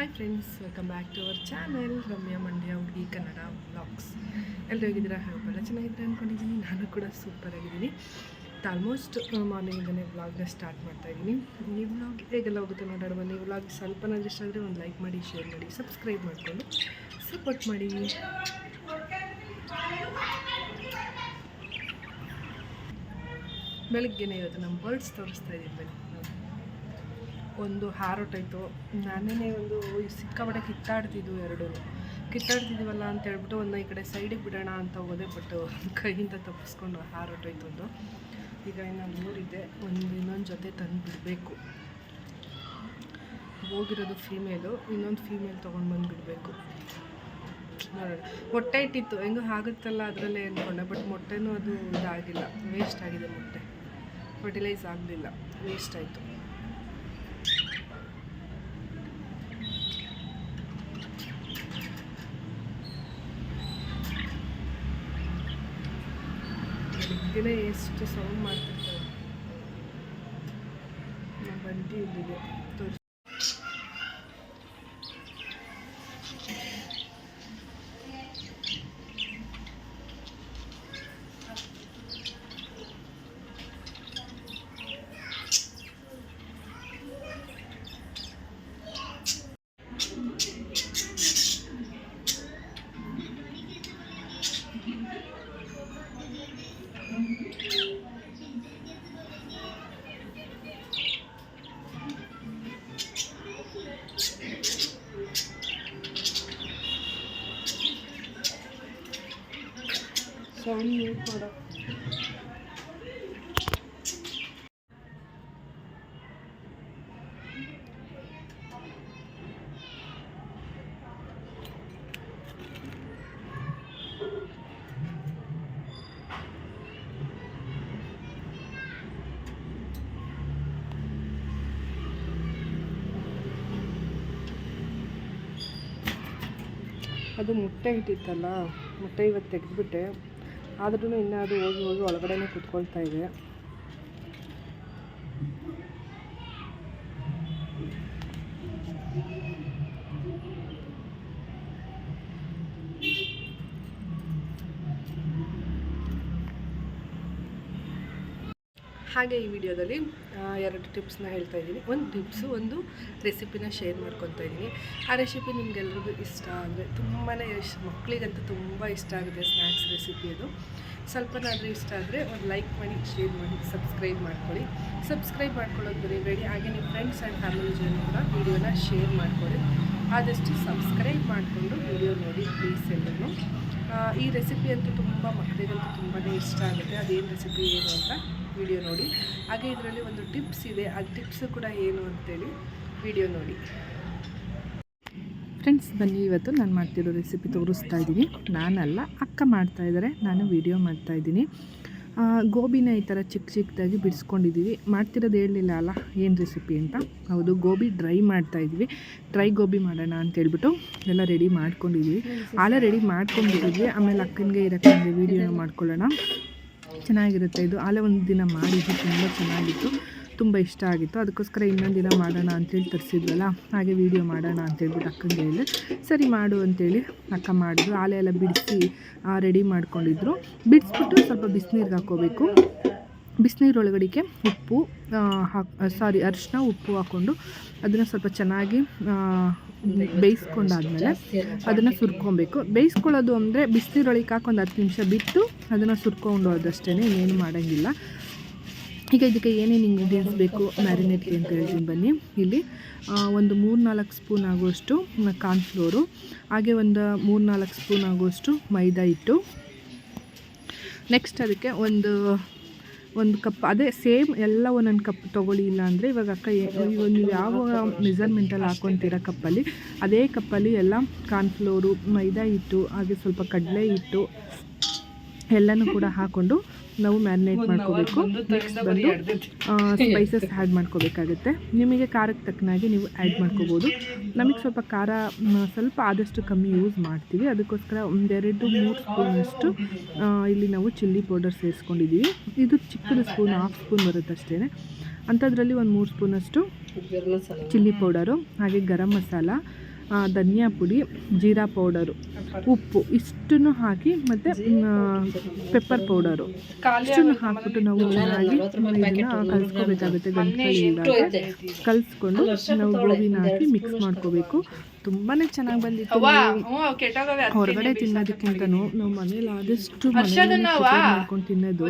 Hi friends welcome back to our channel Ramya Mandya ಹುಡುಗಿ Kannada vlogs ಎಲ್ಲರೂ ಹೋಗಿದ್ದೀರ? ಎಲ್ಲ ಚೆನ್ನಾಗಿದ್ದೀರಾ ಅಂದ್ಕೊಂಡಿದ್ದೀನಿ ನಾನು ಕೂಡ ಸೂಪರ್ ಆಗಿದ್ದೀನಿ. ಆಲ್ಮೋಸ್ಟ್ ಮಾರ್ನಿಂಗಿಂದನೇ ವ್ಲಾಗ್ನ ಸ್ಟಾರ್ಟ್ ಮಾಡ್ತಾಯಿದ್ದೀನಿ ಈ ವ್ಲಾಗ್ ಹೇಗೆಲ್ಲ ಹೋಗುತ್ತೆ ನೋಡೋಣ ಬನ್ನಿ. ವ್ಲಾಗ್ ಸ್ವಲ್ಪ ಇಷ್ಟ ಆದರೆ ಒಂದು ಲೈಕ್ ಮಾಡಿ ಶೇರ್ ಮಾಡಿ ಸಬ್ಸ್ಕ್ರೈಬ್ ಮಾಡಿಕೊಂಡು ಸಪೋರ್ಟ್ ಮಾಡಿ. ಬೆಳಗ್ಗೆನೇ ಇವತ್ತು ನಮ್ಮ ಬರ್ಡ್ಸ್ ತೋರಿಸ್ತಾ ಇದ್ದೀನಿ ಬನ್ನಿ. ಒಂದು ಹಾರೊಟ್ಟೋಯ್ತು ನಾನೇ ಒಂದು ಸಿಕ್ಕಾಪಟ್ಟೆ ಕಿತ್ತಾಡ್ತಿದ್ವು ಎರಡು. ಕಿತ್ತಾಡ್ತಿದ್ದೀವಲ್ಲ ಅಂತ ಹೇಳ್ಬಿಟ್ಟು ಒಂದು ಈ ಕಡೆ ಸೈಡಿಗೆ ಬಿಡೋಣ ಅಂತ ಹೋದೆ ಬಟ್ ಕೈಯಿಂದ ತಪ್ಪಿಸ್ಕೊಂಡು ಹಾರೊಟ್ಟೋಯ್ತು ಒಂದು. ಈಗ ಇನ್ನು ಮೂರಿದೆ. ಒಂದು ಇನ್ನೊಂದು ಜೊತೆ ತಂದು ಬಿಡಬೇಕು. ಹೋಗಿರೋದು ಫೀಮೇಲು ಇನ್ನೊಂದು ಫೀಮೇಲ್ ತೊಗೊಂಡು ಬಂದು ಬಿಡಬೇಕು. ನೋಡೋಣ. ಮೊಟ್ಟೆ ಇಟ್ಟಿತ್ತು. ಹೆಂಗೂ ಆಗುತ್ತಲ್ಲ ಅದರಲ್ಲೇ ಅಂದ್ಕೊಂಡೆ ಬಟ್ ಮೊಟ್ಟೆನೂ ಅದು ಇದಾಗಿಲ್ಲ. ವೇಸ್ಟ್ ಆಗಿದೆ ಮೊಟ್ಟೆ. ಫರ್ಟಿಲೈಸ್ ಆಗಲಿಲ್ಲ. ವೇಸ್ಟ್ ಆಯಿತು. ಬೆಳಗ್ಗೆನೇ ಎಷ್ಟು ಸೌಂಡ್ ಮಾಡ್ತಿರ್ತಾರೆ. ನಮ್ಮ ಬಂಡಿ ಇಲ್ಲಿದೆ ತೋರಿಸಿ ಸೌಂಡ್ ಮ್ಯೂಟ್ ಮಾಡೋ ಅದು ಮೊಟ್ಟೆ ಇಟ್ಟಿತ್ತಲ್ಲ ಮೊಟ್ಟೆ ಇವತ್ತು ತೆಗೆದ್ಬಿಟ್ಟೆ ಆದ್ರೂ ಇನ್ನೂ ಅದು ಹೋಗಿ ಹೋಗಿ ಒಳಗಡೆನೇ ಕುತ್ಕೊಳ್ತಾ ಇದೆ. ಹಾಗೆ ಈ ವಿಡಿಯೋದಲ್ಲಿ ಎರಡು ಟಿಪ್ಸ್ನ ಹೇಳ್ತಾ ಇದ್ದೀನಿ. ಒಂದು ಟಿಪ್ಸು, ಒಂದು ರೆಸಿಪಿನ ಶೇರ್ ಮಾಡ್ಕೊತಾ ಇದ್ದೀನಿ. ಆ ರೆಸಿಪಿ ನಿಮಗೆಲ್ರಿಗೂ ಇಷ್ಟ ಅಂದರೆ ತುಂಬಾ ಇಷ್ಟ ಮಕ್ಕಳಿಗಂತೂ ತುಂಬ ಇಷ್ಟ ಆಗುತ್ತೆ ಸ್ನ್ಯಾಕ್ಸ್ ರೆಸಿಪಿ ಅದು. ಸ್ವಲ್ಪನಾದರೂ ಇಷ್ಟ ಆದರೆ ಒಂದು ಲೈಕ್ ಮಾಡಿ, ಶೇರ್ ಮಾಡಿ, ಸಬ್ಸ್ಕ್ರೈಬ್ ಮಾಡ್ಕೊಳ್ಳಿ. ಸಬ್ಸ್ಕ್ರೈಬ್ ಮಾಡ್ಕೊಳ್ಳೋದು ಬರೀಬೇಡಿ ಹಾಗೆ ನಿಮ್ಮ ಫ್ರೆಂಡ್ಸ್ ಆ್ಯಂಡ್ ಫ್ಯಾಮಿಲಿ ಜೊತೆ ಕೂಡ ವೀಡಿಯೋನ ಶೇರ್ ಮಾಡ್ಕೊಳ್ಳಿ. ಆದಷ್ಟು ಸಬ್ಸ್ಕ್ರೈಬ್ ಮಾಡಿಕೊಂಡು ವಿಡಿಯೋ ನೋಡಿ, ಪ್ಲೀಸ್ ಎಲ್ಲರೂ. ಈ ರೆಸಿಪಿ ಅಂತೂ ತುಂಬ ಮಕ್ಕಳಿಗಂತೂ ತುಂಬಾ ಇಷ್ಟ ಆಗುತ್ತೆ. ಅದೇನು ರೆಸಿಪಿ ಏನು ಅಂತ ವಿಡಿಯೋ ನೋಡಿ. ಹಾಗೆ ಇದರಲ್ಲಿ ಒಂದು ಟಿಪ್ಸ್ ಇದೆ. ಆ ಟಿಪ್ಸ್ ಕೂಡ ಏನು ಅಂತೇಳಿ ವಿಡಿಯೋ ನೋಡಿ. ಫ್ರೆಂಡ್ಸ್ ಬನ್ನಿ ಇವತ್ತು ನಾನು ಮಾಡ್ತಿರೋ ರೆಸಿಪಿ ತೋರಿಸ್ತಾ ಇದ್ದೀನಿ ನಾನಲ್ಲ ಅಕ್ಕ ಮಾಡ್ತಾಯಿದ್ದಾರೆ ನಾನು ವಿಡಿಯೋ ಮಾಡ್ತಾ ಇದ್ದೀನಿ ಆ, ಗೋಬಿನ ಈ ಥರ ಚಿಕ್ಕ ಚಿಕ್ಕದಾಗಿ ಬಿಡಿಸ್ಕೊಂಡಿದ್ದೀವಿ. ಮಾಡ್ತಿರೋದು ಹೇಳಲಿಲ್ಲ ಅಲ್ಲ, ಏನು ರೆಸಿಪಿ ಅಂತ? ಹೌದು, ಗೋಬಿ ಡ್ರೈ ಮಾಡ್ತಾ ಇದ್ವಿ ಡ್ರೈ ಗೋಬಿ ಮಾಡೋಣ ಅಂತ ಹೇಳ್ಬಿಟ್ಟು ಎಲ್ಲ ರೆಡಿ ಮಾಡ್ಕೊಂಡಿದ್ದೀವಿ. ಆಲ ರೆಡಿ ಮಾಡ್ಕೊಂಡಿದ್ದೀವಿ. ಆಮೇಲೆ ಅಕ್ಕನಿಗೆ ಇರೋಕ್ಕೆ ವೀಡಿಯೋ ಮಾಡ್ಕೊಳ್ಳೋಣ. ಚೆನ್ನಾಗಿರುತ್ತೆ ಇದು. ಆಲ ಒಂದು ದಿನ ಮಾಡಿದ್ದು ತುಂಬ ಚೆನ್ನಾಗಿತ್ತು. ತುಂಬ ಇಷ್ಟ ಆಗಿತ್ತು. ಅದಕ್ಕೋಸ್ಕರ ಇನ್ನೊಂದು ದಿನ ಮಾಡೋಣ ಅಂತೇಳಿ ತರಿಸಿದ್ವಲ್ಲ, ಹಾಗೆ ವೀಡಿಯೋ ಮಾಡೋಣ ಅಂತೇಳ್ಬಿಟ್ಟು ಅಕ್ಕಂಗೆ ಹೇಳಿದೆ. ಸರಿ ಮಾಡು ಅಂತೇಳಿ ಅಕ್ಕ ಮಾಡಿದ್ರು. ಆಲೆ ಎಲ್ಲ ಬಿಡಿಸಿ ರೆಡಿ ಮಾಡ್ಕೊಂಡಿದ್ರು. ಬಿಡಿಸ್ಬಿಟ್ಟು ಸ್ವಲ್ಪ ಬಿಸಿನೀರಿಗೆ ಹಾಕ್ಕೋಬೇಕು. ಬಿಸಿನೀರೊಳಗಡೆಗೆ ಉಪ್ಪು ಹಾಕ್ ಸಾರಿ ಅರಿಶಿನ ಉಪ್ಪು ಹಾಕ್ಕೊಂಡು ಅದನ್ನು ಸ್ವಲ್ಪ ಚೆನ್ನಾಗಿ ಬೇಯಿಸ್ಕೊಂಡಾದ್ಮೇಲೆ ಅದನ್ನು ಸುರ್ಕೊಬೇಕು. ಬೇಯಿಸ್ಕೊಳ್ಳೋದು ಅಂದರೆ ಬಿಸಿನೀರೊಳಗೆ ಹಾಕೊಂಡು ಹತ್ತು ನಿಮಿಷ ಬಿಟ್ಟು ಅದನ್ನು ಸುರ್ಕೊಂಡು ಹೋದಷ್ಟೇ ಇನ್ನೇನು ಮಾಡೋಂಗಿಲ್ಲ. ಈಗ ಇದಕ್ಕೆ ಏನೇನು ಇಂಗ್ರೀಡಿಯೆಂಟ್ಸ್ ಬೇಕು ಮ್ಯಾರಿನೇಟ್ಗೆ ಅಂತ ಹೇಳ್ತೀನಿ ಬನ್ನಿ. ಇಲ್ಲಿ ಒಂದು ಮೂರು ನಾಲ್ಕು ಸ್ಪೂನ್ ಆಗುವಷ್ಟು ಕಾರ್ನ್ಫ್ಲೋರು ಹಾಗೆ ಒಂದು ಮೂರು ನಾಲ್ಕು ಸ್ಪೂನ್ ಆಗುವಷ್ಟು ಮೈದಾ ಹಿಟ್ಟು. ನೆಕ್ಸ್ಟ್ ಅದಕ್ಕೆ ಒಂದು ಒಂದು ಕಪ್, ಅದೇ ಸೇಮ್ ಎಲ್ಲ ಒಂದೊಂದು ಕಪ್ ತೊಗೊಳ್ಳಿ, ಇಲ್ಲ ಅಂದರೆ ಇವಾಗ ಅಕ್ಕ ಇವಾಗ ನೀವು ಯಾವ ಮೆಜರ್ಮೆಂಟಲ್ಲಿ ಹಾಕ್ಕೊತೀರ ಕಪ್ಪಲ್ಲಿ, ಅದೇ ಕಪ್ಪಲ್ಲಿ ಎಲ್ಲ ಕಾರ್ನ್ಫ್ಲೋರು ಮೈದಾ ಹಿಟ್ಟು, ಹಾಗೆ ಸ್ವಲ್ಪ ಕಡಲೆ ಹಿಟ್ಟು, ಎಲ್ಲನೂ ಕೂಡ ಹಾಕ್ಕೊಂಡು ನಾವು ಮ್ಯಾರಿನೇಟ್ ಮಾಡ್ಕೋಬೇಕು. ನೆಕ್ಸ್ಟ್ ಬಂದು ಸ್ಪೈಸಸ್ ಆ್ಯಡ್ ಮಾಡ್ಕೋಬೇಕಾಗುತ್ತೆ. ನಿಮಗೆ ಖಾರಕ್ಕೆ ತಕ್ಕನಾಗಿ ನೀವು ಆ್ಯಡ್ ಮಾಡ್ಕೋಬೋದು. ನಮಗೆ ಸ್ವಲ್ಪ ಖಾರ ಸ್ವಲ್ಪ ಆದಷ್ಟು ಕಮ್ಮಿ ಯೂಸ್ ಮಾಡ್ತೀವಿ. ಅದಕ್ಕೋಸ್ಕರ ಒಂದೆರಡು ಮೂರು ಸ್ಪೂನಷ್ಟು ಇಲ್ಲಿ ನಾವು ಚಿಲ್ಲಿ ಪೌಡರ್ ಸೇರಿಸ್ಕೊಂಡಿದ್ದೀವಿ ಇದು ಚಿಕ್ಕದು ಸ್ಪೂನ್ ಹಾಫ್ ಸ್ಪೂನ್ ಬರುತ್ತೆ ಅಷ್ಟೇ ಅಂಥದ್ರಲ್ಲಿ ಒಂದು ಮೂರು ಸ್ಪೂನಷ್ಟು ಚಿಲ್ಲಿ ಪೌಡರು ಹಾಗೆ ಗರಂ ಮಸಾಲ ಧನಿಯಾ ಪುಡಿ ಜೀರಾ ಪೌಡರು ಉಪ್ಪು ಇಷ್ಟನ್ನು ಹಾಕಿ ಮತ್ತು ಪೆಪ್ಪರ್ ಪೌಡರು. ಇಷ್ಟನ್ನು ಹಾಕ್ಬಿಟ್ಟು ನಾವು ಚೆನ್ನಾಗಿ ಇದನ್ನು ಕಲಿಸ್ಕೋಬೇಕಾಗುತ್ತೆ ಕಲಸ್ಕೊಂಡು ಕಲಿಸ್ಕೊಂಡು ನಾವು ಗೋಬಿನ ಹಾಕಿ ಮಿಕ್ಸ್ ಮಾಡ್ಕೋಬೇಕು. ತುಂಬಾ ಚೆನ್ನಾಗಿ ಬಂದಿತ್ತು ಹೊರಗಡೆ ತಿನ್ನೋದಕ್ಕಿಂತನೂ ನಾವು ಮನೇಲಿ ಆದಷ್ಟು ಮಾಡ್ಕೊಂಡು ತಿನ್ನೋದು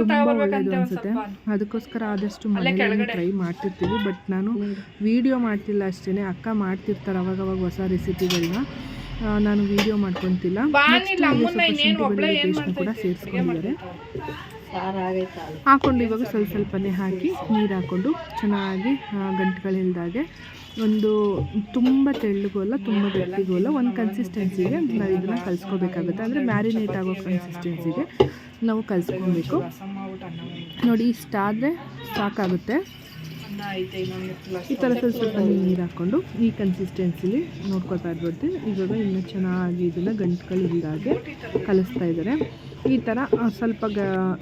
ತುಂಬಾ ಒಳ್ಳೇದು ಅನಿಸುತ್ತೆ. ಅದಕ್ಕೋಸ್ಕರ ಆದಷ್ಟು ಮನೇಲಿ ಟ್ರೈ ಮಾಡ್ತಿರ್ತೀವಿ ಬಟ್ ನಾನು ವಿಡಿಯೋ ಮಾಡ್ತಿಲ್ಲ ಅಷ್ಟೇ ಅಕ್ಕ ಮಾಡ್ತಿರ್ತಾರೆ ಅವಾಗವಾಗ ಹೊಸ ರೆಸಿಪಿಗಳನ್ನ ನಾನು ವಿಡಿಯೋ ಮಾಡ್ಕೊತಿಲ್ಲ. ಕೂಡ ಸೇರಿಸ್ಕೊಂಡಿದ್ದಾರೆ. ಹಾಕೊಂಡು ಇವಾಗ ಸ್ವಲ್ಪ ಸ್ವಲ್ಪನೇ ಹಾಕಿ ನೀರು ಹಾಕೊಂಡು ಚೆನ್ನಾಗಿ ಗಂಟುಗಳಿಲ್ದಾಗೆ ಒಂದು ತುಂಬ ತೆಳ್ಳಗೋಲ್ಲ ತುಂಬ ಗಟ್ಟಿಗೋಲ್ಲ ಒಂದು ಕನ್ಸಿಸ್ಟೆನ್ಸಿಗೆ ನಾವು ಇದನ್ನು ಕಲಿಸ್ಕೋಬೇಕಾಗುತ್ತೆ. ಅಂದರೆ ಮ್ಯಾರಿನೇಟ್ ಆಗೋ ಕನ್ಸಿಸ್ಟೆನ್ಸಿಗೆ ನಾವು ಕಲಿಸ್ಕೊಬೇಕು. ನೋಡಿ ಇಷ್ಟಾದರೆ ಸಾಕಾಗುತ್ತೆ. ಈ ಥರ ಸ್ವಲ್ಪ ಸ್ವಲ್ಪ ನೀರು ಹಾಕ್ಕೊಂಡು ಈ ಕನ್ಸಿಸ್ಟೆನ್ಸಿಲಿ ನೋಡ್ಕೊಳ್ತಾ ಇರ್ಬೋದು ಇವಾಗ ಇನ್ನೂ ಚೆನ್ನಾಗಿ ಇದನ್ನು ಗಂಟುಗಳಿಲ್ದಾಗೆ ಕಲಿಸ್ತಾ ಇದ್ದಾರೆ. ಈ ಥರ ಸ್ವಲ್ಪ ಗ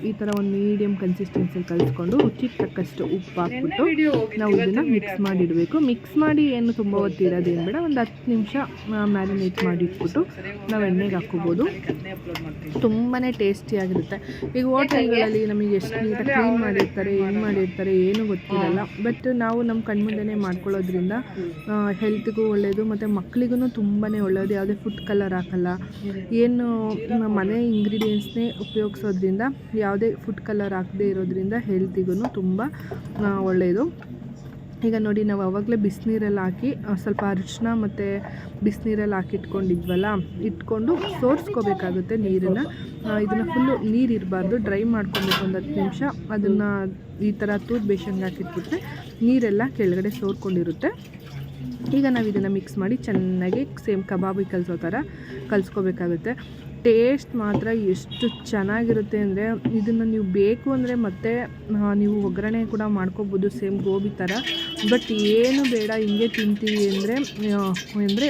ಈ ಥರ ಒಂದು ಮೀಡಿಯಮ್ ಕನ್ಸಿಸ್ಟೆನ್ಸಿಲಿ ಕಲಿಸ್ಕೊಂಡು ರುಚಿಗೆ ತಕ್ಕಷ್ಟು ಉಪ್ಪು ಹಾಕ್ಬಿಟ್ಟು ನಾವು ಇದನ್ನು ಮಿಕ್ಸ್ ಮಾಡಿಡಬೇಕು. ಮಿಕ್ಸ್ ಮಾಡಿ ಏನು ತುಂಬ ಹೊತ್ತು ಇರೋದೇನು ಬೇಡ ಒಂದು ಹತ್ತು ನಿಮಿಷ ಮ್ಯಾರಿನೇಟ್ ಮಾಡಿ ಇಟ್ಬಿಟ್ಟು ನಾವು ಎಣ್ಣೆಗೆ ಹಾಕ್ಕೋಬೋದು. ತುಂಬಾ ಟೇಸ್ಟಿಯಾಗಿರುತ್ತೆ ಈಗ ಹೋಟೆಲ್ಗಳಲ್ಲಿ ನಮಗೆ ಎಷ್ಟು ನೀಟಾಗಿ ಕ್ಲೀನ್ ಮಾಡಿರ್ತಾರೆ ಏನು ಮಾಡಿರ್ತಾರೆ ಏನೂ ಗೊತ್ತಿರಲ್ಲ. ಬಟ್ ನಾವು ನಮ್ಮ ಕಣ್ಮುಂದೆನೇ ಮಾಡ್ಕೊಳ್ಳೋದ್ರಿಂದ ಹೆಲ್ತ್ಗೂ ಒಳ್ಳೆಯದು ಮತ್ತು ಮಕ್ಕಳಿಗೂ ತುಂಬಾ ಒಳ್ಳೆಯದು ಯಾವುದೇ ಫುಡ್ ಕಲರ್ ಹಾಕಲ್ಲ. ಏನು ಮನೆ ಮನೆ ಇಂಗ್ರೀಡಿಯೆಂಟ್ಸ್ನೇ ಉಪಯೋಗಿಸೋದ್ರಿಂದ ಯಾವುದೇ ಫುಡ್ ಕಲರ್ ಹಾಕದೇ ಇರೋದ್ರಿಂದ ಹೆಲ್ತಿಗೂ ತುಂಬ ಒಳ್ಳೆಯದು ಈಗ ನೋಡಿ ನಾವು ಅವಾಗಲೇ ಬಿಸಿನೀರಲ್ಲಿ ಹಾಕಿ ಸ್ವಲ್ಪ ಅರಿಶಿನ ಮತ್ತು ಬಿಸಿನೀರಲ್ಲಿ ಹಾಕಿಟ್ಕೊಂಡಿದ್ವಲ್ಲ, ಇಟ್ಕೊಂಡು ಸೋರಿಸ್ಕೋಬೇಕಾಗುತ್ತೆ ನೀರನ್ನು. ಇದನ್ನು ಫುಲ್ಲು ನೀರು ಇರಬಾರ್ದು ಡ್ರೈ ಮಾಡ್ಕೊಬೇಕು ಒಂದು ಹತ್ತು ನಿಮಿಷ. ಅದನ್ನು ಈ ಥರ ತೂತ್ ಬೇಸಂಗೆ ಹಾಕಿಟ್ಬಿಟ್ರೆ ನೀರೆಲ್ಲ ಕೆಳಗಡೆ ಸೋರ್ಕೊಂಡಿರುತ್ತೆ. ಈಗ ನಾವು ಇದನ್ನು ಮಿಕ್ಸ್ ಮಾಡಿ ಚೆನ್ನಾಗಿ ಸೇಮ್ ಕಬಾಬಿ ಕಲಿಸೋ ಥರ ಕಲಿಸ್ಕೋಬೇಕಾಗುತ್ತೆ. ಟೇಸ್ಟ್ ಮಾತ್ರ ಎಷ್ಟು ಚೆನ್ನಾಗಿರುತ್ತೆ ಅಂದರೆ ಇದನ್ನು ನೀವು ಬೇಕು ಅಂದರೆ ಮತ್ತೆ ನೀವು ಒಗ್ಗರಣೆ ಕೂಡ ಮಾಡ್ಕೋಬೋದು ಸೇಮ್ ಗೋಬಿ ಥರ. ಬಟ್ ಏನು ಬೇಡ, ಹಿಂಗೆ ತಿಂತೀವಿ ಅಂದರೆ ಅಂದರೆ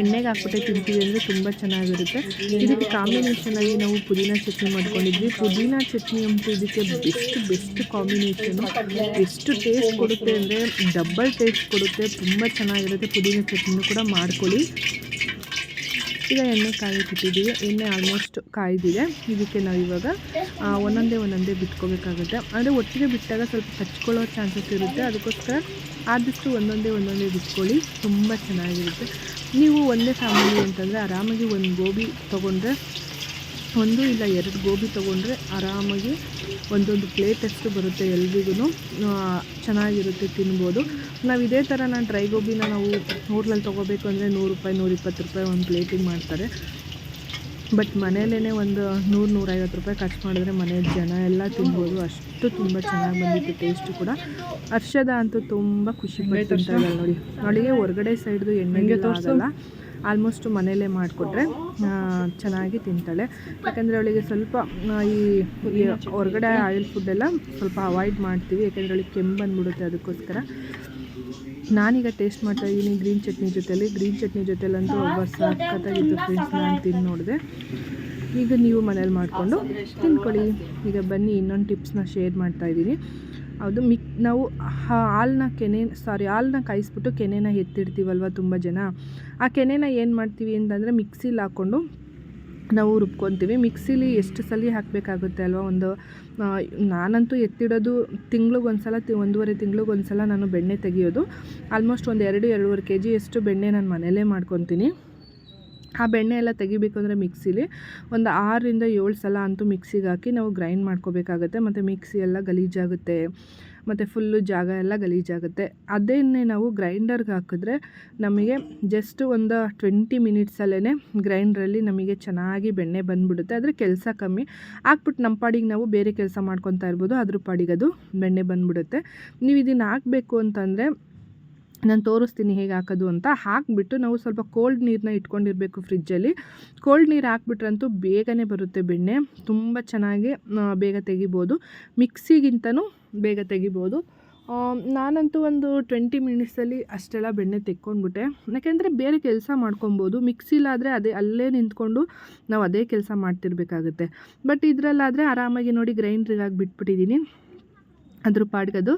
ಎಣ್ಣೆಗೆ ಹಾಕ್ಬಿಟ್ಟೆ ತಿಂತೀವಿ ಅಂದರೆ ತುಂಬ ಚೆನ್ನಾಗಿರುತ್ತೆ. ಇದಕ್ಕೆ ಕಾಂಬಿನೇಷನಲ್ಲಿ ನಾವು ಪುದೀನ ಚಟ್ನಿ ಮಾಡ್ಕೊಂಡಿದ್ವಿ. ಪುದೀನ ಚಟ್ನಿ ಅಂತೂ ಇದಕ್ಕೆ ಬೆಸ್ಟ್ ಬೆಸ್ಟ್ ಕಾಂಬಿನೇಷನು ಎಷ್ಟು ಟೇಸ್ಟ್ ಕೊಡುತ್ತೆ ಅಂದರೆ ಡಬ್ಬಲ್ ಟೇಸ್ಟ್ ಕೊಡುತ್ತೆ. ತುಂಬ ಚೆನ್ನಾಗಿರುತ್ತೆ ಪುದೀನ ಚಟ್ನಿನೂ ಕೂಡ ಮಾಡ್ಕೊಳ್ಳಿ. ಈಗ ಎಣ್ಣೆ ಕಾಯಿಟ್ಟಿದ್ದೀವಿ ಎಣ್ಣೆ ಆಲ್ಮೋಸ್ಟ್ ಕಾಯ್ದಿದೆ. ಇದಕ್ಕೆ ನಾವು ಇವಾಗ ಒಂದೊಂದೇ ಒಂದೊಂದೇ ಬಿಟ್ಕೋಬೇಕಾಗುತ್ತೆ. ಅಂದರೆ ಒಟ್ಟಿಗೆ ಬಿಟ್ಟಾಗ ಸ್ವಲ್ಪ ಹಚ್ಕೊಳ್ಳೋ ಚಾನ್ಸಸ್ ಇರುತ್ತೆ. ಅದಕ್ಕೋಸ್ಕರ ಆದಷ್ಟು ಒಂದೊಂದೇ ಒಂದೊಂದೇ ಬಿಟ್ಕೊಳ್ಳಿ. ತುಂಬ ಚೆನ್ನಾಗಿರುತ್ತೆ. ನೀವು ಒಂದೇ ಫ್ಯಾಮಿಲಿ ಅಂತಂದರೆ ಆರಾಮಾಗಿ ಒಂದು ಗೋಬಿ ತೊಗೊಂಡ್ರೆ ಒಂದು ಇಲ್ಲ ಎರಡು ಗೋಬಿ ತೊಗೊಂಡ್ರೆ ಆರಾಮಾಗಿ ಒಂದೊಂದು ಪ್ಲೇಟಷ್ಟು ಬರುತ್ತೆ ಎಲ್ರಿಗೂ ಚೆನ್ನಾಗಿರುತ್ತೆ ತಿನ್ಬೋದು. ನಾವು ಇದೇ ಥರ ನಾನು ಡ್ರೈ ಗೋಬಿನ ನಾವು ಹೋಟ್ಲಲ್ಲಿ ತೊಗೋಬೇಕು ಅಂದರೆ ನೂರು ರೂಪಾಯಿ ನೂರಿಪ್ಪತ್ತು ರೂಪಾಯಿ ಒಂದು ಪ್ಲೇಟಿಗೆ ಮಾಡ್ತಾರೆ. ಬಟ್ ಮನೆಯಲ್ಲೇ ಒಂದು ನೂರು ನೂರೈವತ್ತು ರೂಪಾಯಿ ಖರ್ಚು ಮಾಡಿದ್ರೆ ಮನೆ ಜನ ಎಲ್ಲ ತಿನ್ಬೋದು. ಅಷ್ಟು ತುಂಬ ಚೆನ್ನಾಗಿ ಬಂದಿತ್ತು ಟೇಸ್ಟು ಕೂಡ. ಹರ್ಷದ ಅಂತೂ ತುಂಬ ಖುಷಿ ಪಡ್ತಾರೆ ನೋಡಿ. ಅವಳಿಗೆ ಹೊರಗಡೆ ಸೈಡ್ದು ಎಣ್ಣೆಗೆ ಆಗಲ್ಲ. ಆಲ್ಮೋಸ್ಟ್ ಮನೆಯಲ್ಲೇ ಮಾಡಿಕೊಟ್ರೆ ಚೆನ್ನಾಗಿ ತಿಂತಾಳೆ. ಯಾಕೆಂದರೆ ಅವಳಿಗೆ ಸ್ವಲ್ಪ ಈ ಹೊರಗಡೆ ಆಯಿಲ್ ಫುಡ್ಡೆಲ್ಲ ಸ್ವಲ್ಪ ಅವಾಯ್ಡ್ ಮಾಡ್ತೀವಿ, ಯಾಕೆಂದರೆ ಅವಳಿಗೆ ಕೆಮ್ಮು ಬಂದ್ಬಿಡುತ್ತೆ ಅದಕ್ಕೋಸ್ಕರ. ನಾನೀಗ ಟೇಸ್ಟ್ ಮಾಡ್ತಾ ಇದ್ದೀನಿ ಗ್ರೀನ್ ಚಟ್ನಿ ಜೊತೆಯಲ್ಲಿ ಗ್ರೀನ್ ಚಟ್ನಿ ಜೊತೆಲಂತೂ ಒಬ್ಬ ಸಖತ್ತಾಗಿತ್ತು ಫ್ರೆಂಡ್ಸ್ ನಾನು ತಿಂದು ನೋಡಿದೆ. ಈಗ ನೀವು ಮನೇಲಿ ಮಾಡಿಕೊಂಡು ತಿನ್ಕೊಳ್ಳಿ ಈಗ ಬನ್ನಿ, ಇನ್ನೊಂದು ಟಿಪ್ಸ್ನ ಶೇರ್ ಮಾಡ್ತಾ ಇದ್ದೀನಿ ಅದು ಮಿಕ್, ನಾವು ಹಾಲನ್ನ ಕೆನೆ ಸಾರಿ ಹಾಲನ್ನ ಕಾಯಿಸ್ಬಿಟ್ಟು ಕೆನೆನ ಎತ್ತಿಡ್ತೀವಲ್ವ ತುಂಬ ಜನ. ಆ ಕೆನೆನ ಏನು ಮಾಡ್ತೀವಿ ಅಂತಂದರೆ ಮಿಕ್ಸಿಲಿ ಹಾಕ್ಕೊಂಡು ನಾವು ರುಬ್ಕೊತೀವಿ. ಮಿಕ್ಸಿಲಿ ಎಷ್ಟು ಸಲ ಹಾಕಬೇಕಾಗುತ್ತೆ ಅಲ್ವಾ ಒಂದು ನಾನಂತೂ ಎತ್ತಿಡೋದು ತಿಂಗ್ಳಿಗೆ ಒಂದು ಸಲ ತಿ, ಒಂದೂವರೆ ತಿಂಗ್ಳಿಗೆ ಒಂದು ಸಲ ನಾನು ಬೆಣ್ಣೆ ತೆಗಿಯೋದು. ಆಲ್ಮೋಸ್ಟ್ ಒಂದು ಎರಡು, ಎರಡೂವರೆ ಕೆ ಜಿಯಷ್ಟು ಬೆಣ್ಣೆ ನಾನು ಮನೇಲೇ ಮಾಡ್ಕೊತೀನಿ. ಆ ಬೆಣ್ಣೆ ಎಲ್ಲ ತೆಗಿಬೇಕು ಅಂದರೆ ಮಿಕ್ಸಿಲಿ ಒಂದು ಆರರಿಂದ ಏಳು ಸಲ ಅಂತೂ ಮಿಕ್ಸಿಗೆ ಹಾಕಿ ನಾವು ಗ್ರೈಂಡ್ ಮಾಡ್ಕೋಬೇಕಾಗತ್ತೆ. ಮತ್ತು ಮಿಕ್ಸಿ ಎಲ್ಲ ಗಲೀಜಾಗುತ್ತೆ. ಮತ್ತು ಫುಲ್ಲು ಜಾಗ ಎಲ್ಲ ಗಲೀಜಾಗುತ್ತೆ. ಅದನ್ನೇ ನಾವು ಗ್ರೈಂಡರ್ಗೆ ಹಾಕಿದ್ರೆ ನಮಗೆ ಜಸ್ಟ್ ಒಂದು ಟ್ವೆಂಟಿ ಮಿನಿಟ್ಸಲ್ಲೇ ಗ್ರೈಂಡ್ರಲ್ಲಿ ನಮಗೆ ಚೆನ್ನಾಗಿ ಬೆಣ್ಣೆ ಬಂದುಬಿಡುತ್ತೆ. ಆದರೆ ಕೆಲಸ ಕಮ್ಮಿ. ಹಾಕ್ಬಿಟ್ಟು ನಮ್ಮ ಪಾಡಿಗೆ ನಾವು ಬೇರೆ ಕೆಲಸ ಮಾಡ್ಕೊತಾ ಇರ್ಬೋದು. ಅದ್ರ ಪಾಡಿಗೆ ಅದು ಬೆಣ್ಣೆ ಬಂದುಬಿಡುತ್ತೆ. ನೀವು ಇದನ್ನು ಹಾಕಬೇಕು ಅಂತಂದರೆ ನಾನು ತೋರಿಸ್ತೀನಿ ಹೇಗೆ ಹಾಕೋದು ಅಂತ. ಹಾಕಿಬಿಟ್ಟು ನಾವು ಸ್ವಲ್ಪ ಕೋಲ್ಡ್ ನೀರನ್ನ ಇಟ್ಕೊಂಡಿರಬೇಕು ಫ್ರಿಜ್ಜಲ್ಲಿ ಕೋಲ್ಡ್ ನೀರು ಹಾಕ್ಬಿಟ್ರಂತೂ ಬೇಗನೆ ಬರುತ್ತೆ ಬೆಣ್ಣೆ. ತುಂಬ ಚೆನ್ನಾಗಿ ಬೇಗ ತೆಗಿಬೋದು. ಮಿಕ್ಸಿಗಿಂತನೂ ಬೇಗ ತೆಗಿಬೋದು. ನಾನಂತೂ ಒಂದು ಟ್ವೆಂಟಿ ಮಿನಿಟ್ಸಲ್ಲಿ ಅಷ್ಟೆಲ್ಲ ಬೆಣ್ಣೆ ತೆಕ್ಕೊಂಡ್ಬಿಟ್ಟೆ. ಯಾಕೆಂದರೆ ಬೇರೆ ಕೆಲಸ ಮಾಡ್ಕೊಬೋದು. ಮಿಕ್ಸಿಲಾದರೆ ಅದೇ, ಅಲ್ಲೇ ನಿಂತ್ಕೊಂಡು ನಾವು ಅದೇ ಕೆಲಸ ಮಾಡ್ತಿರ್ಬೇಕಾಗುತ್ತೆ. ಬಟ್ ಇದರಲ್ಲಾದರೆ ಆರಾಮಾಗಿ ನೋಡಿ ಗ್ರೈಂಡ್ರಿಗೆ ಬಿಟ್ಬಿಟ್ಟಿದ್ದೀನಿ ಅದ್ರ ಪಾಡಿಗೆ ಅದು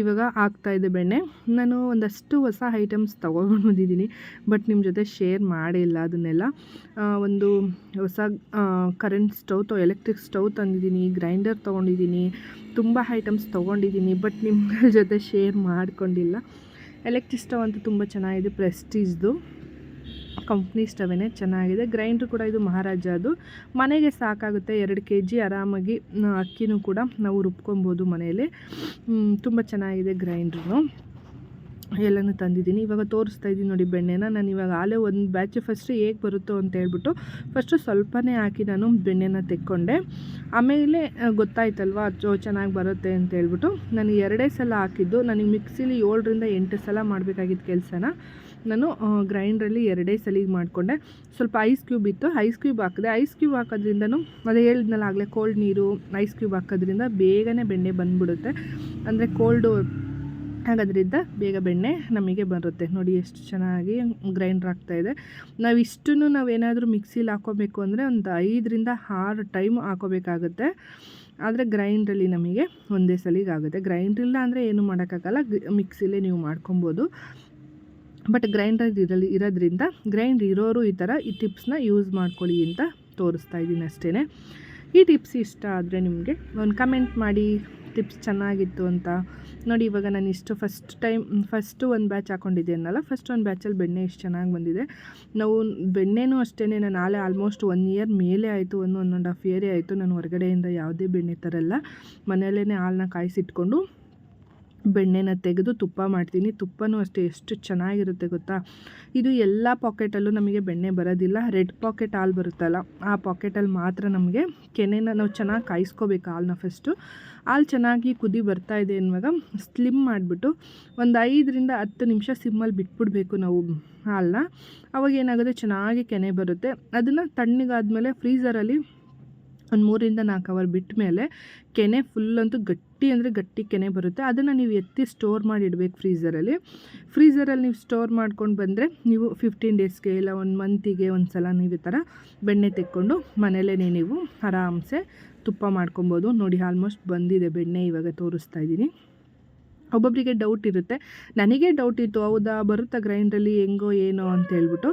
ಇವಾಗ ಆಗ್ತಾಯಿದೆ ಬೆಣ್ಣೆ. ನಾನು ಒಂದಷ್ಟು ಹೊಸ ಐಟಮ್ಸ್ ತೊಗೊಂಡು ಬಂದಿದ್ದೀನಿ ಬಟ್ ನಿಮ್ಮ ಜೊತೆ ಶೇರ್ ಮಾಡಿಲ್ಲ ಅದನ್ನೆಲ್ಲ. ಒಂದು ಹೊಸ ಕರೆಂಟ್ ಸ್ಟವ್ ತೊ ಎಲೆಕ್ಟ್ರಿಕ್ ಸ್ಟವ್ ತಂದಿದ್ದೀನಿ ಗ್ರೈಂಡರ್ ತೊಗೊಂಡಿದ್ದೀನಿ, ತುಂಬ ಐಟಮ್ಸ್ ತೊಗೊಂಡಿದ್ದೀನಿ ಬಟ್ ನಿಮ್ಮ ಜೊತೆ ಶೇರ್ ಮಾಡಿಕೊಂಡಿಲ್ಲ. ಎಲೆಕ್ಟ್ರಿಕ್ ಸ್ಟವ್ ಅಂತೂ ತುಂಬ ಚೆನ್ನಾಗಿದೆ ಪ್ರೆಸ್ಟೀಜ್ದು ಕಂಪ್ನಿ ಸ್ಟವೇ ಚೆನ್ನಾಗಿದೆ. ಗ್ರೈಂಡ್ರ್ ಕೂಡ ಇದು ಮಹಾರಾಜ ಅದು ಮನೆಗೆ ಸಾಕಾಗುತ್ತೆ ಎರಡು ಕೆ ಜಿ ಆರಾಮಾಗಿ ಅಕ್ಕಿನೂ ಕೂಡ ನಾವು ರುಬ್ಕೊಬೋದು ಮನೆಯಲ್ಲಿ. ತುಂಬ ಚೆನ್ನಾಗಿದೆ ಗ್ರೈಂಡ್ರು. ಎಲ್ಲನೂ ತಂದಿದ್ದೀನಿ. ಇವಾಗ ತೋರಿಸ್ತಾ ಇದ್ದೀನಿ ನೋಡಿ ಬೆಣ್ಣೆನ. ನಾನು ಇವಾಗ ಆಲೇ ಒಂದು ಬ್ಯಾಚ್ ಫಸ್ಟು ಹೇಗೆ ಬರುತ್ತೋ ಅಂತ ಹೇಳ್ಬಿಟ್ಟು ಫಸ್ಟು ಸ್ವಲ್ಪನೇ ಹಾಕಿ ನಾನು ಬೆಣ್ಣೆನ ತೆಕ್ಕೊಂಡೆ. ಆಮೇಲೆ ಗೊತ್ತಾಯ್ತಲ್ವ ಅದು ಚೆನ್ನಾಗಿ ಬರುತ್ತೆ ಅಂತ ಹೇಳ್ಬಿಟ್ಟು ನಾನು ಎರಡೇ ಸಲ ಹಾಕಿದ್ದು. ನನಗೆ ಮಿಕ್ಸಿಲಿ ಏಳರಿಂದ ಎಂಟು ಸಲ ಮಾಡಬೇಕಾಗಿದ್ದ ಕೆಲಸನ. ನಾನು ಗ್ರೈಂಡ್ರಲ್ಲಿ ಎರಡೇ ಸಲಿಗೆ ಮಾಡಿಕೊಂಡೆ. ಸ್ವಲ್ಪ ಐಸ್ ಕ್ಯೂಬ್ ಇತ್ತು. ಐಸ್ ಕ್ಯೂಬ್ ಹಾಕಿದೆ. ಐಸ್ ಕ್ಯೂಬ್ ಹಾಕೋದ್ರಿಂದನೂ ಅದೇ ಹೇಳಿದ್ನಲ್ಲ ಆಗಲೇ ಕೋಲ್ಡ್ ನೀರು ಐಸ್ ಕ್ಯೂಬ್ ಹಾಕೋದ್ರಿಂದ ಬೇಗನೆ ಬೆಣ್ಣೆ ಬಂದ್ಬಿಡುತ್ತೆ. ಅಂದರೆ ಕೋಲ್ಡು ಆಗೋದ್ರಿಂದ ಬೇಗ ಬೆಣ್ಣೆ ನಮಗೆ ಬರುತ್ತೆ. ನೋಡಿ ಎಷ್ಟು ಚೆನ್ನಾಗಿ ಗ್ರೈಂಡ್ರ್ ಇದೆ. ನಾವು ಇಷ್ಟನ್ನು ನಾವೇನಾದರೂ ಮಿಕ್ಸಿಲಿ ಹಾಕೋಬೇಕು ಅಂದರೆ ಒಂದು ಐದರಿಂದ ಆರು ಟೈಮ್ ಹಾಕೋಬೇಕಾಗುತ್ತೆ. ಆದರೆ ಗ್ರೈಂಡ್ರಲ್ಲಿ ನಮಗೆ ಒಂದೇ ಸಲಿಗೆ ಆಗುತ್ತೆ. ಗ್ರೈಂಡ್ರಿಲ್ಲ ಅಂದರೆ ಏನು ಮಾಡೋಕ್ಕಾಗಲ್ಲ. ಮಿಕ್ಸಿಲೇ ನೀವು ಮಾಡ್ಕೊಬೋದು. ಬಟ್ ಗ್ರೈಂಡರ್ ಇರಲಿ, ಇರೋದ್ರಿಂದ ಗ್ರೈಂಡ್ ಇರೋರು ಈ ಥರ ಈ ಟಿಪ್ಸ್ನ ಯೂಸ್ ಮಾಡ್ಕೊಳ್ಳಿ ಅಂತ ತೋರಿಸ್ತಾ ಇದ್ದೀನಿ ಅಷ್ಟೇ ಈ ಟಿಪ್ಸ್ ಇಷ್ಟ ಆದರೆ ನಿಮಗೆ ಒಂದು ಕಮೆಂಟ್ ಮಾಡಿ ಟಿಪ್ಸ್ ಚೆನ್ನಾಗಿತ್ತು ಅಂತ. ನೋಡಿ, ಇವಾಗ ನಾನು ಇಷ್ಟು ಫಸ್ಟ್ ಟೈಮ್ ಫಸ್ಟು ಒಂದು ಬ್ಯಾಚ್ ಹಾಕೊಂಡಿದ್ದೆ ಅನ್ನಲ್ಲ ಫಸ್ಟ್ ಒಂದು ಬ್ಯಾಚಲ್ಲಿ ಬೆಣ್ಣೆ ಎಷ್ಟು ಚೆನ್ನಾಗಿ ಬಂದಿದೆ. ನಾವು ಬೆಣ್ಣೆನೂ ಅಷ್ಟೇ ನಾನು ಆಲೇ ಆಲ್ಮೋಸ್ಟ್ ಒನ್ ಇಯರ್ ಮೇಲೆ ಆಯಿತು, ಒಂದು ಒನ್ ಆ್ಯಂಡ್ ಹಾಫ್ ಇಯರೇ ಆಯಿತು, ನಾನು ಹೊರಗಡೆಯಿಂದ ಯಾವುದೇ ಬೆಣ್ಣೆ ತರಲ್ಲ. ಮನೆಯಲ್ಲೇ ಹಾಲನ್ನ ಕಾಯಿಸಿಟ್ಕೊಂಡು ಬೆಣ್ಣೆನ ತೆಗೆದು ತುಪ್ಪ ಮಾಡ್ತೀನಿ. ತುಪ್ಪನೂ ಅಷ್ಟೇ, ಎಷ್ಟು ಚೆನ್ನಾಗಿರುತ್ತೆ ಗೊತ್ತಾ? ಇದು ಎಲ್ಲ ಪಾಕೆಟಲ್ಲೂ ನಮಗೆ ಬೆಣ್ಣೆ ಬರೋದಿಲ್ಲ. ರೆಡ್ ಪಾಕೆಟ್ ಹಾಲು ಬರುತ್ತಲ್ಲ, ಆ ಪಾಕೆಟಲ್ಲಿ ಮಾತ್ರ ನಮಗೆ ಕೆನೆನ ನಾವು ಚೆನ್ನಾಗಿ ಕಾಯಿಸ್ಕೋಬೇಕು ಹಾಲನ್ನ ಫಸ್ಟು ಹಾಲು ಚೆನ್ನಾಗಿ ಕುದಿ ಬರ್ತಾ ಇದೆ ಅನ್ನುವಾಗ ಸ್ಲಿಮ್ ಮಾಡಿಬಿಟ್ಟು ಒಂದು ಐದರಿಂದ ಹತ್ತು ನಿಮಿಷ ಸಿಮ್ಮಲ್ಲಿ ಬಿಟ್ಬಿಡ್ಬೇಕು ನಾವು ಹಾಲನ್ನ ಅವಾಗ ಏನಾಗುತ್ತೆ? ಚೆನ್ನಾಗಿ ಕೆನೆ ಬರುತ್ತೆ. ಅದನ್ನು ತಣ್ಣಗಾದ್ಮೇಲೆ ಫ್ರೀಝರಲ್ಲಿ ಒಂದು ಮೂರಿಂದ ನಾಲ್ಕು ಅವರ್ ಬಿಟ್ಟ ಮೇಲೆ ಕೆನೆ ಫುಲ್ ಅಂತೂ ಗಟ್ಟಿ ಅಂದರೆ ಗಟ್ಟಿ ಕೆನೆ ಬರುತ್ತೆ. ಅದನ್ನು ನೀವು ಎತ್ತಿ ಸ್ಟೋರ್ ಮಾಡಿ ಇಡಬೇಕು ಫ್ರೀಝರಲ್ಲಿ ಫ್ರೀಝರಲ್ಲಿ ನೀವು ಸ್ಟೋರ್ ಮಾಡ್ಕೊಂಡು ಬಂದರೆ ನೀವು ಫಿಫ್ಟೀನ್ ಡೇಸ್ಗೆ ಇಲ್ಲ ಒಂದು ಮಂತಿಗೆ ಒಂದು ಸಲ ನೀವು ಈ ಥರ ಬೆಣ್ಣೆ ತೆಕ್ಕೊಂಡು ಮನೇಲೇ ನೀವು ಆರಾಮ್ಸೆ ತುಪ್ಪ ಮಾಡ್ಕೊಬೋದು. ನೋಡಿ ಆಲ್ಮೋಸ್ಟ್ ಬಂದಿದೆ ಬೆಣ್ಣೆ ಇವಾಗ ತೋರಿಸ್ತಾ ಇದ್ದೀನಿ. ಒಬ್ಬೊಬ್ಬರಿಗೆ ಡೌಟ್ ಇರುತ್ತೆ. ನನಗೆ ಡೌಟ್ ಇತ್ತು, ಹೌದಾ, ಬರುತ್ತಾ ಗ್ರೈಂಡ್ರಲ್ಲಿ ಹೆಂಗೋ, ಏನೋ ಅಂತ ಹೇಳ್ಬಿಟ್ಟು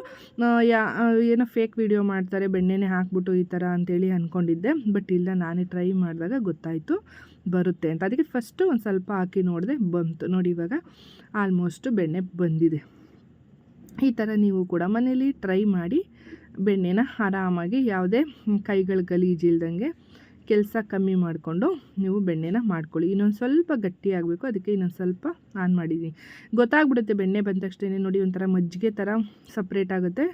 ಯಾ ಏನೋ ಫೇಕ್ ವಿಡಿಯೋ ಮಾಡ್ತಾರೆ, ಬೆಣ್ಣೆನೇ ಹಾಕ್ಬಿಟ್ಟು ಈ ಥರ ಅಂತೇಳಿ ಅಂದ್ಕೊಂಡಿದ್ದೆ ಬಟ್ ಇಲ್ಲ, ನಾನೇ ಟ್ರೈ ಮಾಡಿದಾಗ ಗೊತ್ತಾಯಿತು, ಬರುತ್ತೆ ಅಂತ. ಅದಕ್ಕೆ ಫಸ್ಟು ಒಂದು ಸ್ವಲ್ಪ ಹಾಕಿ ನೋಡಿದೆ, ಬಂತು. ನೋಡಿ ಇವಾಗ ಆಲ್ಮೋಸ್ಟ್ ಬೆಣ್ಣೆ ಬಂದಿದೆ. ಈ ಥರ ನೀವು ಕೂಡ ಮನೇಲಿ ಟ್ರೈ ಮಾಡಿ, ಬೆಣ್ಣೆನ ಆರಾಮಾಗಿ, ಯಾವುದೇ ಕೈಗಳು ಗಲೀಜಿಲ್ದಂಗೆ ಕೆಲಸ ಕಮ್ಮಿ ಮಾಡಿಕೊಂಡು ನೀವು ಬೆಣ್ಣೆನ ಮಾಡ್ಕೊಳ್ಳಿ. ಇನ್ನೊಂದು ಸ್ವಲ್ಪ ಗಟ್ಟಿ ಆಗಬೇಕು, ಅದಕ್ಕೆ ಇನ್ನೊಂದು ಸ್ವಲ್ಪ ಆನ್ ಮಾಡಿದ್ದೀನಿ ಗೊತ್ತಾಗ್ಬಿಡುತ್ತೆ, ಬೆಣ್ಣೆ ಬಂದ ತಕ್ಷಣ ನೋಡಿ ಒಂಥರ ಮಜ್ಜಿಗೆ ಥರ ಸಪ್ರೇಟ್ ಆಗುತ್ತೆ.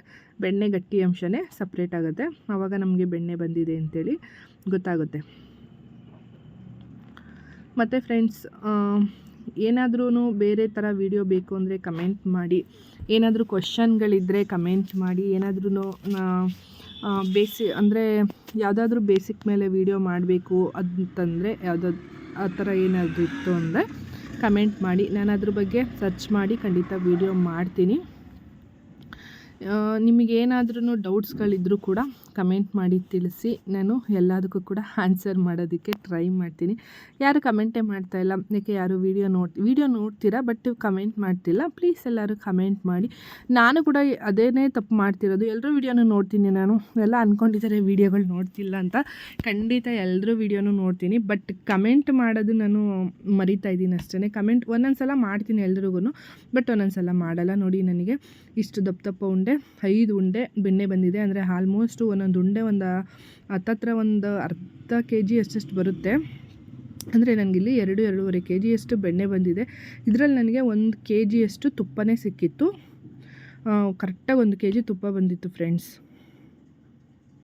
ಬೆಣ್ಣೆ ಗಟ್ಟಿ ಅಂಶನೇ ಸಪ್ರೇಟ್ ಆಗುತ್ತೆ. ಆವಾಗ ನಮಗೆ ಬೆಣ್ಣೆ ಬಂದಿದೆ ಅಂತೇಳಿ ಗೊತ್ತಾಗುತ್ತೆ. ಮತ್ತು ಫ್ರೆಂಡ್ಸ್ ಏನಾದ್ರೂ ಬೇರೆ ಥರ ವಿಡಿಯೋ ಬೇಕು ಅಂದರೆ ಕಮೆಂಟ್ ಮಾಡಿ. ಏನಾದರೂ ಕ್ವಶನ್ಗಳಿದ್ದರೆ ಕಮೆಂಟ್ ಮಾಡಿ. ಏನಾದ್ರೂ ಬೇಸಿ ಅಂದರೆ ಯಾವುದಾದ್ರೂ ಬೇಸಿಕ್ ಮೇಲೆ ವಿಡಿಯೋ ಮಾಡಬೇಕು ಅಂತಂದರೆ ಯಾವುದಾದ್ರು ಆ ಥರ ಏನಾದರೂ ಇತ್ತು ಅಂದರೆ ಕಮೆಂಟ್ ಮಾಡಿ. ನಾನು ಅದ್ರ ಬಗ್ಗೆ ಸರ್ಚ್ ಮಾಡಿ ಖಂಡಿತ ವೀಡಿಯೋ ಮಾಡ್ತೀನಿ. ನಿಮಗೇನಾದ್ರೂ ಡೌಟ್ಸ್ಗಳಿದ್ದರೂ ಕೂಡ ಕಮೆಂಟ್ ಮಾಡಿ ತಿಳಿಸಿ. ನಾನು ಎಲ್ಲದಕ್ಕೂ ಕೂಡ ಆನ್ಸರ್ ಮಾಡೋದಕ್ಕೆ ಟ್ರೈ ಮಾಡ್ತೀನಿ. ಯಾರು ಕಮೆಂಟೇ ಮಾಡ್ತಾಯಿಲ್ಲ ಯಾಕೆ ಯಾರು ವೀಡಿಯೋ ನೋಡ್ ವೀಡಿಯೋ ನೋಡ್ತೀರಾ ಬಟ್ ಕಮೆಂಟ್ ಮಾಡ್ತಿಲ್ಲ ಪ್ಲೀಸ್ ಎಲ್ಲರೂ ಕಮೆಂಟ್ ಮಾಡಿ. ನಾನು ಕೂಡ ಅದೇನೇ ತಪ್ಪು ಮಾಡ್ತಿರೋದು ಎಲ್ಲರೂ ವೀಡಿಯೋನು ನೋಡ್ತೀನಿ ನಾನು. ಎಲ್ಲ ಅಂದ್ಕೊಂಡಿದ್ದಾರೆ ವೀಡಿಯೋಗಳು ನೋಡ್ತಿಲ್ಲ ಅಂತ. ಖಂಡಿತ ಎಲ್ಲರೂ ವೀಡಿಯೋನು ನೋಡ್ತೀನಿ ಬಟ್ ಕಮೆಂಟ್ ಮಾಡೋದು ನಾನು ಮರಿತಾ ಇದ್ದೀನಿ ಅಷ್ಟೇ ಕಮೆಂಟ್ ಒಂದೊಂದು ಸಲ ಮಾಡ್ತೀನಿ ಎಲ್ರಿಗೂ ಬಟ್ ಒಂದೊಂದು ಸಲ ಮಾಡಲ್ಲ. ನೋಡಿ ನನಗೆ ಇಷ್ಟು ದಪ್ಪ ದಪ್ಪ ಉಂಡೆ, ಐದು ಉಂಡೆ ಬೆಣ್ಣೆ ಬಂದಿದೆ. ಅಂದರೆ ಆಲ್ಮೋಸ್ಟ್ ಒಂದೊಂದು ಉಂಡೆ ಒಂದು ಹತ್ತತ್ರ ಒಂದು ಅರ್ಧ ಕೆ ಜಿ ಅಷ್ಟಷ್ಟು ಬರುತ್ತೆ. ಅಂದರೆ ನನಗಿಲ್ಲಿ ಎರಡು, ಎರಡೂವರೆ ಕೆ ಜಿಯಷ್ಟು ಬೆಣ್ಣೆ ಬಂದಿದೆ. ಇದರಲ್ಲಿ ನನಗೆ ಒಂದು ಕೆ ಜಿಯಷ್ಟು ತುಪ್ಪನೇ ಸಿಕ್ಕಿತ್ತು. ಕರೆಕ್ಟಾಗಿ ಒಂದು ಕೆ ಜಿ ತುಪ್ಪ ಬಂದಿತ್ತು ಫ್ರೆಂಡ್ಸ್